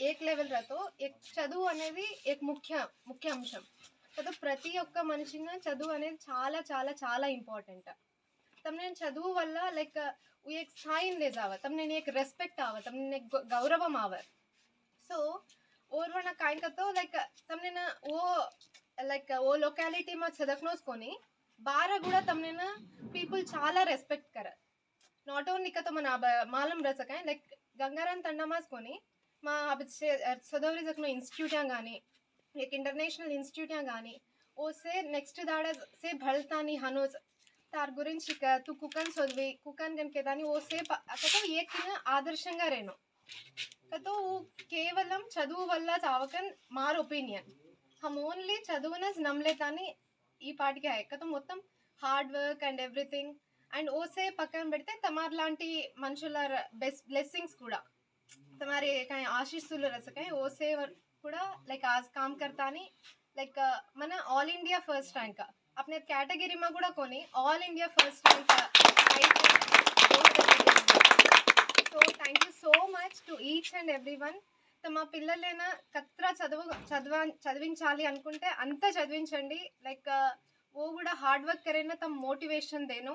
एक लेवल रहतो, एक चदु अने भी एक मुख्य मुख्य अंश तो प्रति मन चद चाला चाला चाला इंपारटेंट तम चदु रेस्पेक्ट आव तम गौरव आव. सो ओर वन कायक लोकालिटी में चदकनोसकोनी बार गुड़ तम पीपल चाल रेस्पेक्ट कर नॉट ओनली कम आ मालम रचका लाइक गंगारा మా సదోరిజక్ను ఇన్స్టిట్యూటా కానీ एक ఇంటర్నేషనల్ ఇన్స్టిట్యూటా కానీ ఓ సే నెక్స్ట్ దాడ సే భళ్తాని హనోజ్ తార్ గురించి తు కుకన్ చదివి కుకన్ కనుక దాని ఓ సే అక్కడ ఏకిన ఆదర్శంగా రేను కతో కేవలం చదువు వల్ల చావకన్ మార్ ఒపీనియన్. హమ్ ఓన్లీ చదువున నమ్మలేతాని ఈ పాటికి కతో మొత్తం hard work and everything. And ఓసే పక్కన పెడితే తమార్ లాంటి మనుషుల బెస్ బ్లెస్సింగ్స్ కూడా. તમારે કાંઈ આશીષ રહેશે કાંઈ ઓસે కూడా లైక్ ఆస్ కామ్ కర్తాని లైక్ మన ఆల్ ఇండియా ఫస్ట్ ర్యాంక్. అప్నే మా కూడా కొని all India first rank so thank you so much to each and every one మా పిల్లలైనా కత్రా చదువు చదువ చదివించాలి అనుకుంటే అంత చదివించండి. లైక్ ఓ కూడా హార్డ్ వర్క్ కరైనా తమ మోటివేషన్ దేను.